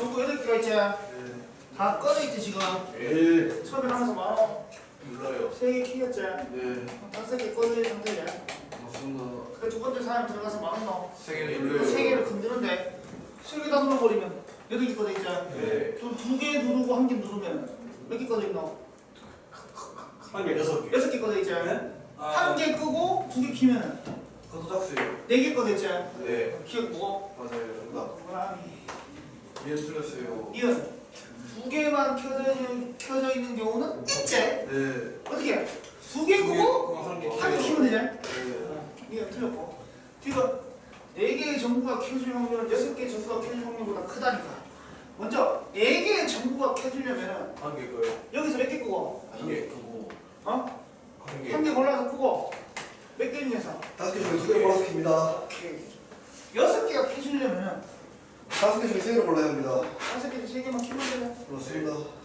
전부 여덟 개가 있지? 다 꺼져 있지 지금. 예. 처음에 하면서 많어. 몰라요. 세개 키겠지? 네. 다섯 개 꺼져 있는 상태지. 맞습니다. 그래 두 번째 사람 들어가서 많은 너. 세 개는 눌러요. 세 개를 건드는데 세 개 다 눌러버리면 여덟 개 꺼져 있지? 네. 또두개 누르고 한 개 누르면 몇 개 꺼져 있노? 한개 여섯 개. 여섯 개 꺼져 있지? 한개 끄고 두 개 키면 그것도 짝수예요. 네 개 꺼져 있지? 네. 기억 뭐? 맞아요. 이해 틀렸어요. 이은 두 개만 켜져 있는, 켜져 있는 경우는 있지? 네. 어떻게? 두개 끄고 한 개. 키면 되지? 네. 이건 틀렸고 지금 네 개의 전구가 켜질 확률은 여섯 개의 전구가 켜질 확률보다 크다니까 먼저 네 개의 전구가 켜지려면 한개 거요. 여기서 몇 개 끄고 한개 끄고. 어? 한 개. 한 개 골라서 끄고 몇 개 중에서 다섯 개 중에 두개 골라서 킵니다. 오케이 여섯 개가 켜지려면 다섯 개 중에 세 개를 골라야 합니다. 다섯 개중세 개만 키면 되네 그렇습니다.